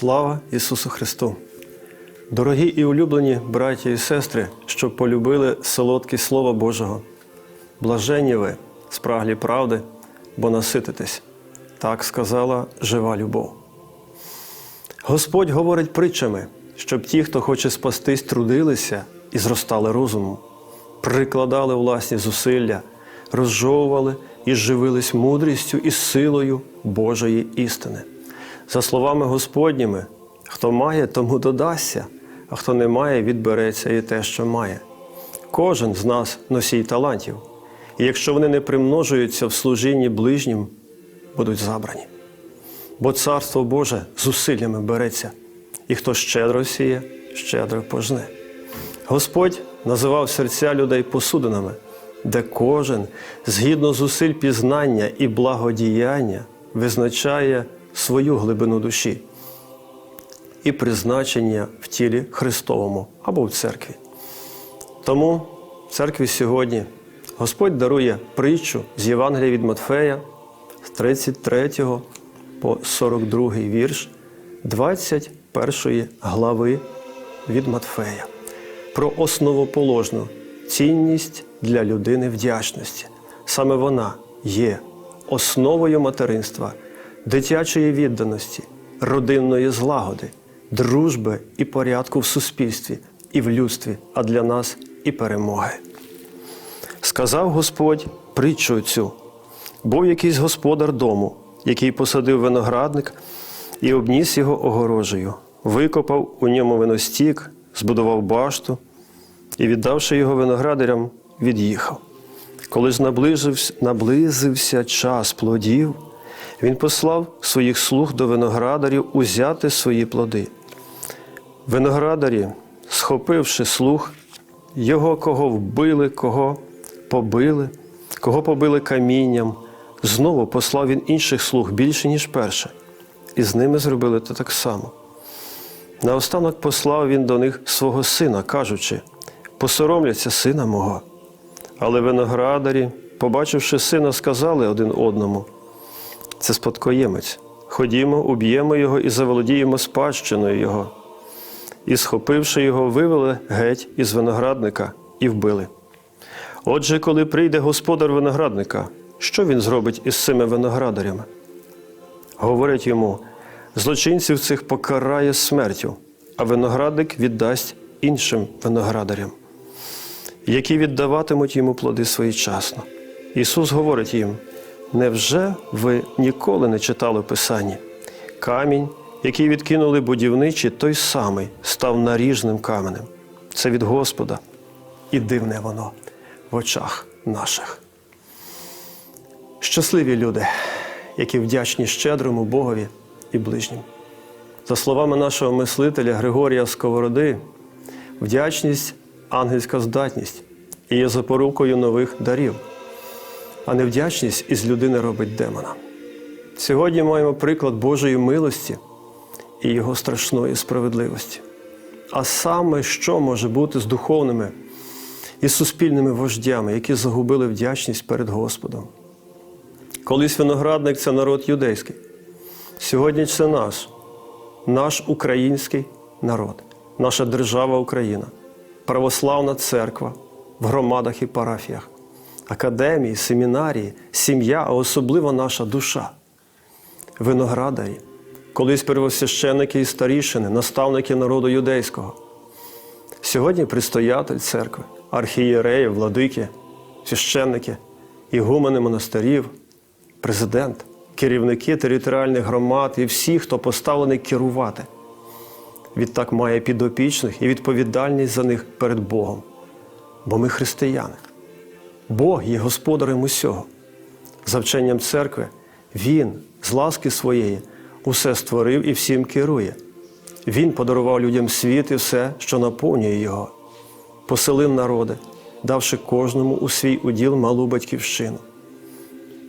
Слава Ісусу Христу! Дорогі і улюблені браті і сестри, що полюбили солодке Слово Божого. Блаженні ви, спраглі правди, бо насититесь. Так сказала жива любов. Господь говорить притчами, щоб ті, хто хоче спастись, трудилися і зростали розумом, прикладали власні зусилля, розжовували і живились мудрістю і силою Божої істини. За словами Господніми, хто має, тому додасться, а хто не має, відбереться і те, що має. Кожен з нас носій талантів, і якщо вони не примножуються в служінні ближнім, будуть забрані. Бо Царство Боже зусиллями береться, і хто щедро сіє, щедро пожне. Господь називав серця людей посудинами, де кожен, згідно зусиль пізнання і благодіяння, визначає свою глибину душі і призначення в тілі Христовому або в церкві. Тому в церкві сьогодні Господь дарує притчу з Євангелія від Матфея з 33 по 42 вірш 21 глави від Матфея про основоположну цінність для людини вдячності. Саме вона є основою материнства, дитячої відданості, родинної злагоди, дружби і порядку в суспільстві і в людстві, а для нас і перемоги. Сказав Господь притчу цю. Був якийсь господар дому, який посадив виноградник і обніс його огорожею, викопав у ньому виностік, збудував башту і, віддавши його виноградарям, від'їхав. Коли ж наблизився, наблизився час плодів, він послав своїх слуг до виноградарів узяти свої плоди. Виноградарі, схопивши слуг, його кого вбили, кого побили, кого побили камінням, знову послав він інших слуг більше, ніж перше, і з ними зробили те так само. Наостанок послав він до них свого сина, кажучи: посоромляться сина мого. Але виноградарі, побачивши сина, сказали один одному: це спадкоємець. Ходімо, уб'ємо його і заволодіємо спадщиною його. І, схопивши його, вивели геть із виноградника і вбили. Отже, коли прийде господар виноградника, що він зробить із цими виноградарями? Говорять йому, злочинців цих покарає смертю, а виноградник віддасть іншим виноградарям, які віддаватимуть йому плоди своєчасно. Ісус говорить їм: невже ви ніколи не читали в Писанні? Камінь, який відкинули будівничі, той самий став наріжним каменем. Це від Господа, і дивне воно в очах наших. Щасливі люди, які вдячні щедрому Богові і ближнім. За словами нашого мислителя Григорія Сковороди, вдячність ангельська здатність і є запорукою нових дарів, а невдячність із людини робить демона. Сьогодні маємо приклад Божої милості і Його страшної справедливості. А саме, що може бути з духовними і суспільними вождями, які загубили вдячність перед Господом. Колись виноградник це народ юдейський. Сьогодні це наш, наш український народ, наша держава Україна, православна церква в громадах і парафіях, академії, семінарії, сім'я, а особливо наша душа, виноградарі, колись первосвященники і старішини, наставники народу юдейського. Сьогодні предстоятель церкви, архієреї, владики, священники, ігумени монастирів, президент, керівники територіальних громад і всі, хто поставлений керувати. Відтак має підопічних і відповідальність за них перед Богом. Бо ми християни. Бог є господарем усього. За вченням церкви, Він з ласки своєї усе створив і всім керує. Він подарував людям світ і все, що наповнює його, поселив народи, давши кожному у свій уділ малу батьківщину,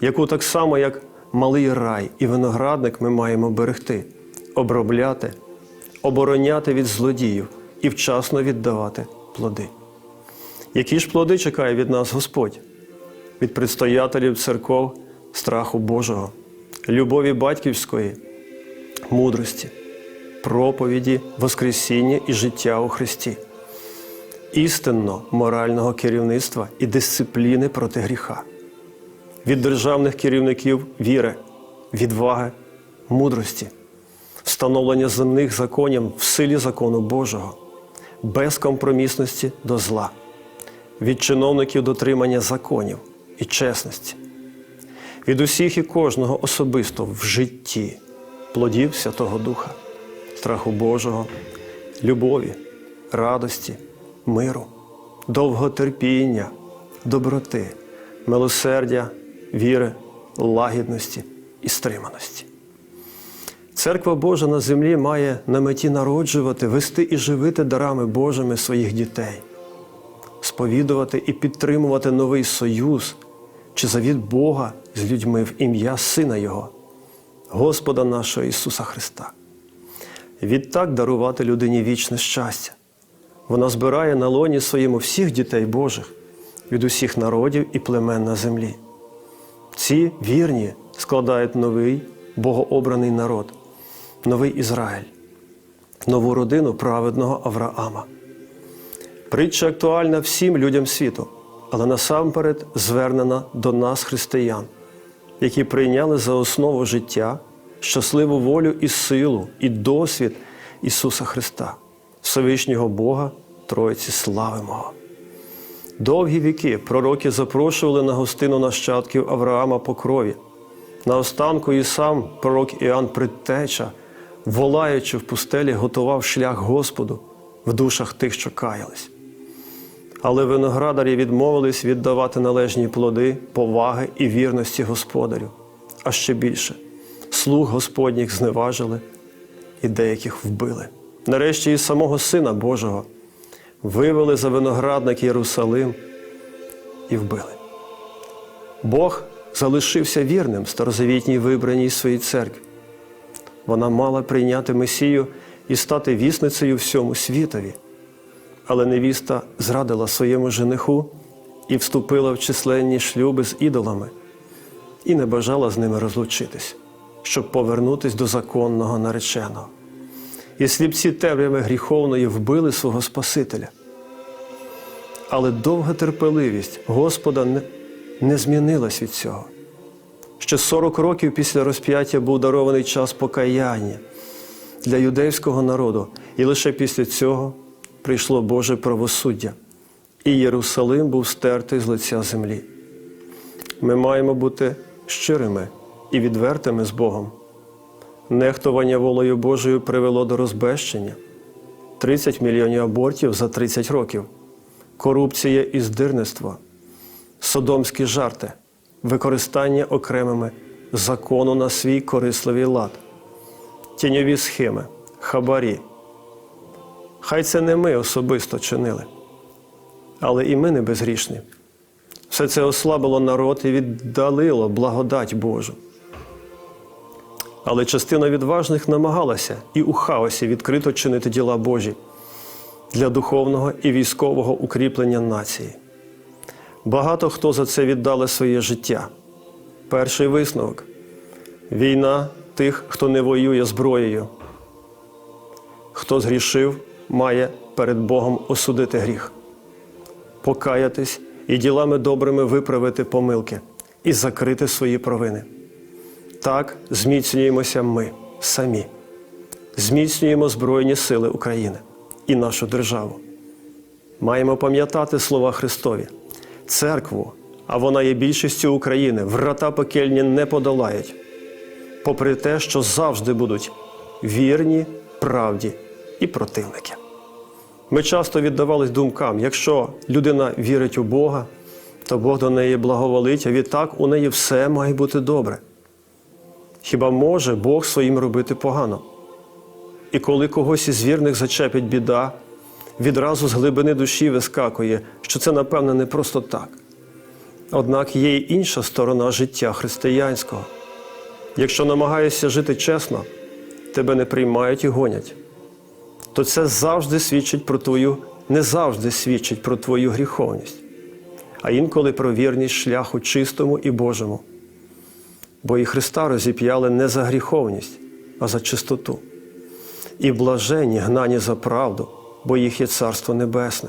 яку так само, як малий рай і виноградник, ми маємо берегти, обробляти, обороняти від злодіїв і вчасно віддавати плоди. Які ж плоди чекає від нас Господь, від предстоятелів церков, страху Божого, любові батьківської, мудрості, проповіді, Воскресіння і життя у Христі, істинно морального керівництва і дисципліни проти гріха, від державних керівників віри, відваги, мудрості, встановлення земних законів в силі закону Божого, безкомпромісності до зла, від чиновників дотримання законів і чесності, від усіх і кожного особисто в житті, плодів Святого Духа, страху Божого, любові, радості, миру, довготерпіння, доброти, милосердя, віри, лагідності і стриманості. Церква Божа на землі має на меті народжувати, вести і живити дарами Божими своїх дітей, сповідувати і підтримувати новий союз чи завіт Бога з людьми в ім'я Сина Його, Господа нашого Ісуса Христа. Відтак дарувати людині вічне щастя. Вона збирає на лоні своєму всіх дітей Божих від усіх народів і племен на землі. Ці вірні складають новий богообраний народ, новий Ізраїль, нову родину праведного Авраама. Притча актуальна всім людям світу, але насамперед звернена до нас, християн, які прийняли за основу життя щасливу волю і силу, і досвід Ісуса Христа, Всевишнього Бога, Троїці славимого. Довгі віки пророки запрошували на гостину нащадків Авраама по крові. Наостанку і сам пророк Іоанн Предтеча, волаючи в пустелі, готував шлях Господу в душах тих, що каялись. Але виноградарі відмовились віддавати належні плоди, поваги і вірності господарю, а ще більше слуг Господніх зневажили і деяких вбили. Нарешті і самого Сина Божого вивели за виноградник Єрусалим і вбили. Бог залишився вірним старозавітній вибраній своїй церкві. Вона мала прийняти Месію і стати вісницею всьому світові. Але невіста зрадила своєму жениху і вступила в численні шлюби з ідолами і не бажала з ними розлучитись, щоб повернутись до законного нареченого. І сліпці темряви гріховної вбили свого Спасителя. Але довга терпеливість Господа не, не змінилась від цього. Ще 40 років після розп'яття був дарований час покаяння для юдейського народу, і лише після цього прийшло Боже правосуддя, і Єрусалим був стертий з лиця землі. Ми маємо бути щирими і відвертими з Богом. Нехтування волею Божою привело до розбещення 30 мільйонів абортів за 30 років, корупція і здирництво, содомські жарти, використання окремими закону на свій корисливий лад, тіньові схеми, хабарі. Хай це не ми особисто чинили, але і ми не безгрішні. Все це ослабило народ і віддалило благодать Божу. Але частина відважних намагалася і у хаосі відкрито чинити діла Божі для духовного і військового укріплення нації. Багато хто за це віддали своє життя. Перший висновок війна тих, хто не воює зброєю. Хто згрішив, має перед Богом осудити гріх, покаятись і ділами добрими виправити помилки і закрити свої провини. Так зміцнюємося ми самі, зміцнюємо Збройні Сили України і нашу державу. Маємо пам'ятати слова Христові, церкву, а вона є більшістю України, врата пекельні не подолають, попри те, що завжди будуть вірні, правді і противники. Ми часто віддавались думкам, якщо людина вірить у Бога, то Бог до неї благоволить, а відтак у неї все має бути добре. Хіба може Бог своїм робити погано? І коли когось із вірних зачепить біда, відразу з глибини душі вискакує, що це, напевне, не просто так. Однак є й інша сторона життя християнського. Якщо намагаєшся жити чесно, тебе не приймають і гонять, то це завжди свідчить про твою, не завжди свідчить про твою гріховність, а інколи про вірність шляху чистому і Божому бо і Христа розіп'яли не за гріховність, а за чистоту. і блаженні гнані за правду, бо їх є Царство Небесне.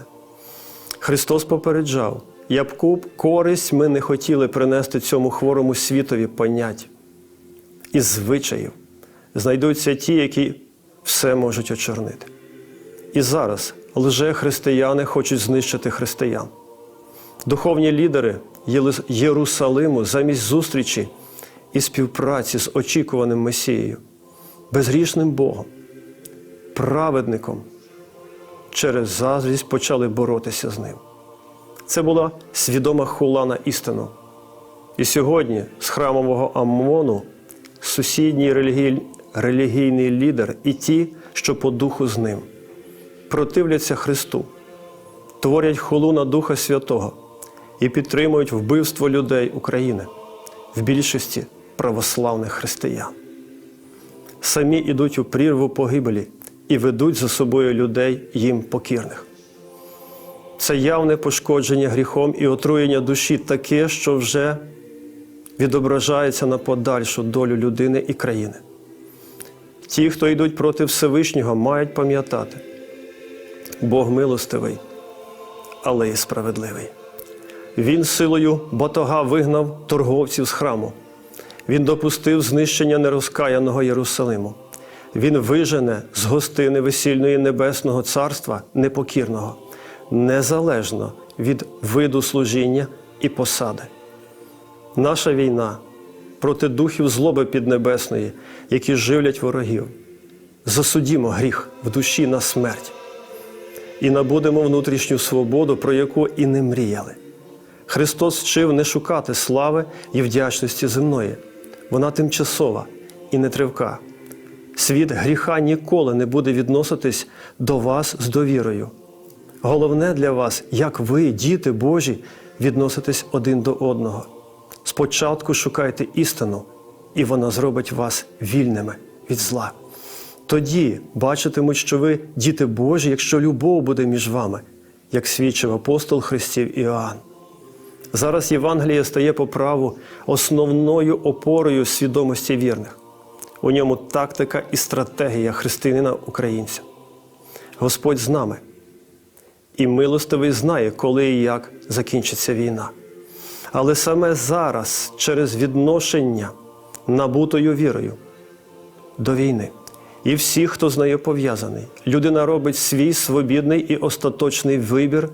Христос попереджав, яку б користь ми не хотіли принести цьому хворому світові понять. Із звичаїв знайдуться ті, які все можуть очорнити. І зараз лже-християни хочуть знищити християн. Духовні лідери Єрусалиму замість зустрічі і співпраці з очікуваним Месією, безгрішним Богом, праведником через заздрість почали боротися з ним. Це була свідома хула на істину. І сьогодні з храмового Амону сусідній релігій- релігійний лідер і ті, що по духу з ним, противляться Христу, творять хулу на Духа Святого і підтримують вбивство людей України в більшості православних християн. Самі ідуть у прірву погибелі і ведуть за собою людей їм покірних. Це явне пошкодження гріхом і отруєння душі таке, що вже відображається на подальшу долю людини і країни. Ті, хто йдуть проти Всевишнього, мають пам'ятати, Бог милостивий, але і справедливий. Він силою батога вигнав торговців з храму. Він допустив знищення нерозкаяного Єрусалиму. Він вижене з гостини весільної небесного царства непокірного, незалежно від виду служіння і посади. Наша війна проти духів злоби піднебесної, які живлять ворогів. Засудімо гріх в душі на смерть і набудемо внутрішню свободу, про яку і не мріяли. Христос вчив не шукати слави і вдячності земної. Вона тимчасова і нетривка. Світ гріха ніколи не буде відноситись до вас з довірою. Головне для вас, як ви, діти Божі, відноситесь один до одного. Спочатку шукайте істину, і вона зробить вас вільними від зла. Тоді бачитимуть, що ви діти Божі, якщо любов буде між вами, як свідчив апостол Христів Іоанн. Зараз Євангеліє стає по праву основною опорою свідомості вірних. У ньому тактика і стратегія християнина українця. Господь з нами. І милостивий знає, коли і як закінчиться війна. Але саме зараз, через відношення набутою вірою до війни, і всі, хто з нею пов'язаний, людина робить свій свобідний і остаточний вибір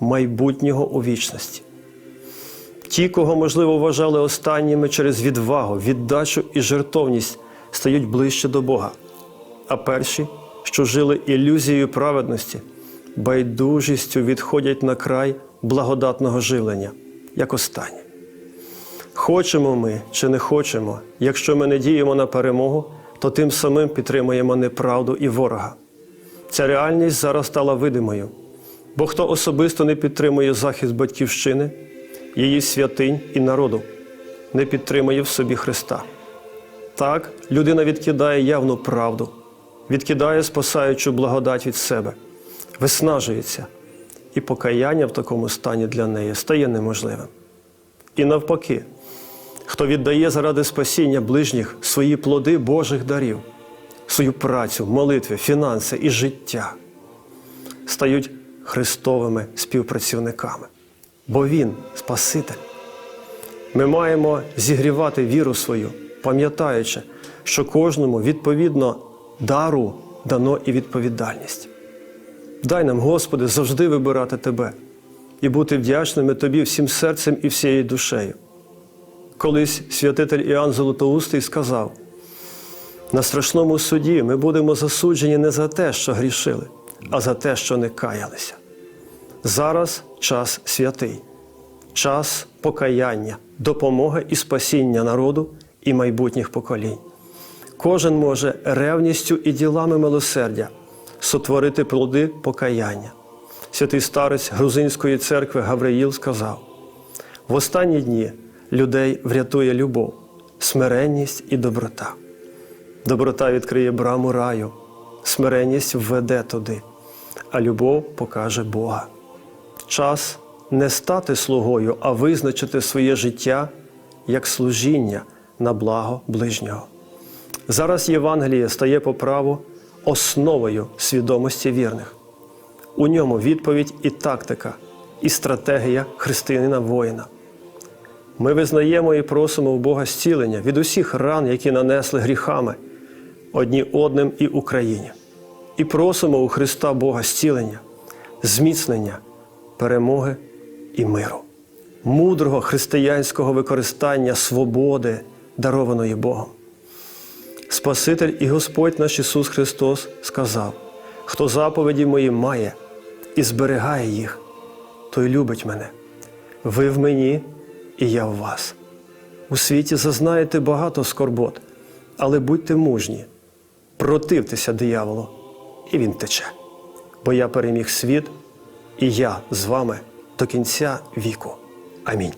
майбутнього у вічності. Ті, кого, можливо, вважали останніми через відвагу, віддачу і жертовність, стають ближче до Бога. А перші, що жили ілюзією праведності, байдужістю відходять на край благодатного живлення, як останні. Хочемо ми чи не хочемо, якщо ми не діємо на перемогу, то тим самим підтримуємо неправду і ворога. Ця реальність зараз стала видимою, бо хто особисто не підтримує захист батьківщини, її святинь і народу, не підтримує в собі Христа. Так, людина відкидає явну правду, відкидає спасаючу благодать від себе, виснажується, і покаяння в такому стані для неї стає неможливим. І навпаки, хто віддає заради спасіння ближніх свої плоди Божих дарів, свою працю, молитви, фінанси і життя, стають Христовими співпрацівниками, бо Він Спаситель. Ми маємо зігрівати віру свою, пам'ятаючи, що кожному відповідно дару дано і відповідальність. Дай нам, Господи, завжди вибирати Тебе і бути вдячними Тобі всім серцем і всією душею. Колись святитель Іоанн Золотоустий сказав: на страшному суді ми будемо засуджені не за те, що грішили, а за те, що не каялися. Зараз час святий, час покаяння, допомоги і спасіння народу і майбутніх поколінь. Кожен може ревністю і ділами милосердя сотворити плоди покаяння. Святий старець Грузинської церкви Гавриїл сказав: в останні дні людей врятує любов, смиренність і доброта. Доброта відкриє браму раю, смиренність введе туди, а любов покаже Бога. Час не стати слугою, а визначити своє життя як служіння на благо ближнього. Зараз Євангеліє стає по праву основою свідомості вірних. У ньому відповідь і тактика, і стратегія християнина воїна. Ми визнаємо і просимо у Бога зцілення від усіх ран, які нанесли гріхами одні одним і Україні. І просимо у Христа Бога зцілення, зміцнення, перемоги і миру, мудрого християнського використання свободи, дарованої Богом. Спаситель і Господь наш Ісус Христос сказав: хто заповіді мої має і зберігає їх, той любить мене. Ви в мені, і я в вас. У світі зазнаєте багато скорбот, але будьте мужні, противтеся дияволу, і він тече. Бо я переміг світ, і я з вами до кінця віку. Амінь.